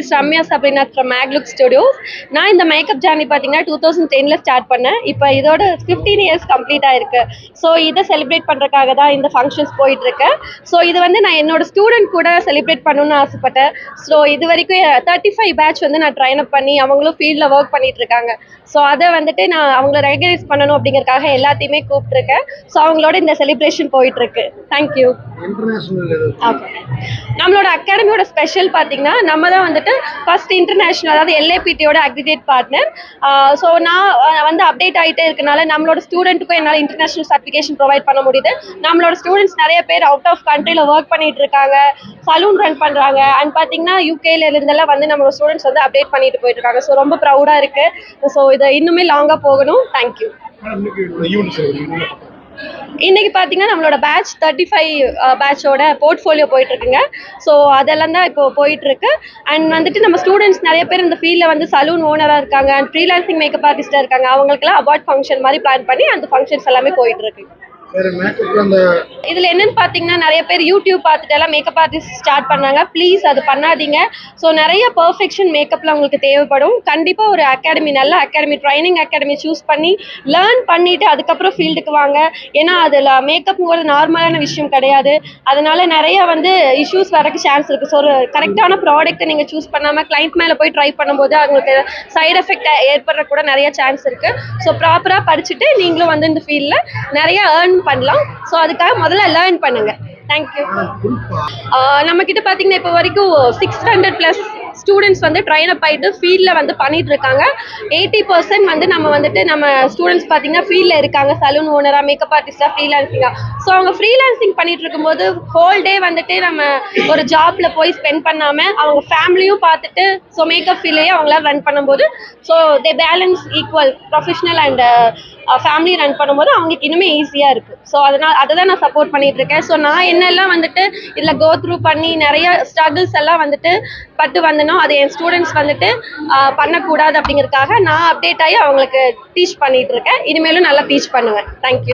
Is Ramya Sabrinath from Makelook studios நான் இந்த makeup journey பார்த்தீங்கன்னா டூ தௌசண்ட் டெனில் ஸ்டார்ட் பண்ணேன். இப்போ இதோட ஃபிஃப்டீன் இயர்ஸ் கம்ப்ளீட் ஆயிருக்கு. ஸோ இதை செலிப்ரேட் பண்ணுறதுக்காக தான் இந்த ஃபங்க்ஷன்ஸ் போயிட்டு இருக்கேன் ஸோ இது வந்து நான் என்னோட ஸ்டூடெண்ட் கூட செலிப்ரேட் பண்ணணும்னு ஆசைப்பட்டேன். ஸோ இது வரைக்கும் தேர்ட்டி ஃபைவ் பேட்ச் வந்து நான் ட்ரைன் அப் பண்ணி அவங்களும் ஃபீல்டில் ஒர்க் பண்ணிட்டு இருக்காங்க ஸோ அதை வந்துட்டு நான் அவங்கள ரெகனைஸ் பண்ணணும் அப்படிங்கறதுக்காக எல்லாத்தையுமே கூப்பிட்டுருக்கேன். ஸோ அவங்களோட இந்த செலிப்ரேஷன் போயிட்டு இருக்கு தேங்க்யூ ஓகே நம்மளோட அகாடமியோட ஸ்பெஷல் பார்த்தீங்கன்னா நம்ம தான் வந்துட்டு ஃபர்ஸ்ட் இன்டர்நேஷனல் அதாவது எல்ஏபிடியோட அக்ரிகேட் பார்ட்னர் ஸோ நான் வந்து அப்டேட் ஆகிட்டே இருக்கனால நம்மளோட ஸ்டூடெண்ட்டுக்கும் என்னால் இன்டர்நேஷனல் சர்டிஃபிகேஷன் ப்ரொவைட் பண்ண முடியுது. நம்மளோட ஸ்டூடெண்ட்ஸ் நிறைய பேர் அவுட் ஆஃப் கண்ட்ரியில் ஒர்க் பண்ணிட்டு இருக்காங்க சலூன் ரன் பண்ணுறாங்க அண்ட் பார்த்தீங்கன்னா யூகேல இருந்தெல்லாம் வந்து நம்மளோட ஸ்டூடெண்ட்ஸ் வந்து அப்டேட் பண்ணிட்டு போயிட்டு இருக்காங்க ஸோ ரொம்ப ப்ரௌடாக இருக்குது ஸோ இதை இன்னுமே லாங்காக போகணும். தேங்க்யூ இன்றைக்கி இன்னைக்கு பார்த்தீங்கன்னா நம்மளோட பேட்ச் தேர்ட்டி ஃபைவ் பேட்சோட போர்ட்ஃபோலியோ போயிட்டுருக்குங்க. ஸோ அதெல்லாம் தான் இப்போ போயிட்டுருக்கு. அண்ட் வந்துட்டு நம்ம ஸ்டூடெண்ட்ஸ் நிறைய பேர் இந்த ஃபீல்டில் வந்து சலூன் ஓனராக இருக்காங்க அண்ட் ஃப்ரீலான்சிங் மேக்கப் ஆர்டிஸ்டாக இருக்காங்க. அவங்களுக்குலாம் அவார்ட் ஃபங்க்ஷன் மாதிரி பிளான் பண்ணி அந்த ஃபங்க்ஷன்ஸ் எல்லாமே போயிட்டு இருக்கு இதில் என்னன்னு பார்த்தீங்கன்னா நிறைய பேர் யூடியூப் பார்த்துட்டு எல்லாம் மேக்கப் ஆர்டிஸ்ட் ஸ்டார்ட் பண்ணாங்க. ப்ளீஸ் அது பண்ணாதீங்க. ஸோ நிறைய பர்ஃபெக்ஷன் மேக்கப்பில் உங்களுக்கு தேவைப்படும். கண்டிப்பாக ஒரு அகாடமி நல்ல அகாடமி ட்ரைனிங் அகாடமி சூஸ் பண்ணி லேர்ன் பண்ணிட்டு அதுக்கப்புறம் ஃபீல்டுக்கு வாங்க. ஏன்னா அதில் மேக்கப்ங்கிறது நார்மலான விஷயம் கிடையாது. அதனால நிறைய வந்து இஷ்யூஸ் வரக்கு சான்ஸ் இருக்குது ஸோ ஒரு கரெக்டான ப்ராடக்ட்டை நீங்கள் சூஸ் பண்ணாமல் கிளைண்ட் மேலே போய் ட்ரை பண்ணும்போது அவங்களுக்கு சைடு எஃபெக்ட் ஏற்படுற கூட நிறைய சான்ஸ் இருக்குது ஸோ ப்ராப்பராக படிச்சுட்டு நீங்களும் வந்து இந்த ஃபீல்டில் நிறைய ஏர்ன் பண்ணலாம். ஸோ அதுக்காக முதல்ல லேர்ன் பண்ணுங்கள் தேங்க்யூ நம்ம கிட்ட பார்த்தீங்கன்னா இப்போ வரைக்கும் சிக்ஸ் ஹண்ட்ரட் ப்ளஸ் ஸ்டூடெண்ட்ஸ் வந்து ட்ரெயின் அப் ஆகிட்டு ஃபீல்டில் வந்து பண்ணிட்டு இருக்காங்க. எயிட்டி பர்சன்ட் வந்து நம்ம வந்துட்டு நம்ம ஸ்டூடெண்ட்ஸ் பார்த்தீங்கன்னா ஃபீல்டில் இருக்காங்க. சலூன் ஓனராக மேக்கப் ஆர்டிஸ்டாக ஃப்ரீலான்சிங்காக ஸோ அவங்க ஃப்ரீலான்சிங் பண்ணிட்டு இருக்கும்போது ஹோல் டே வந்துட்டு நம்ம ஒரு ஜாப்ல போய் ஸ்பெண்ட் பண்ணாமல் அவங்க ஃபேமிலியும் பார்த்துட்டு ஸோ மேக்கப் ஃபீல்டையும் அவங்களாம் ரன் பண்ணும்போது so they balance equal professional and family run பண்ணும்போது அவங்களுக்கு இன்னுமே ஈஸியாக இருக்குது ஸோ அதனால் அதை தான் நான் சப்போர்ட் பண்ணிட்டு இருக்கேன். ஸோ நான் என்னெல்லாம் வந்துட்டு இதில் கோ த்ரூ பண்ணி நிறைய ஸ்ட்ரகிள்ஸ் எல்லாம் வந்துட்டு பட்டு வந்தனோ அதை என் ஸ்டூடெண்ட்ஸ் வந்துட்டு பண்ணக்கூடாது அப்படிங்கிறதுக்காக நான் அப்டேட் ஆகி அவங்களுக்கு டீச் பண்ணிட்டு இருக்கேன். இனிமேலும் நல்லா டீச் பண்ணுவேன். தேங்க்யூ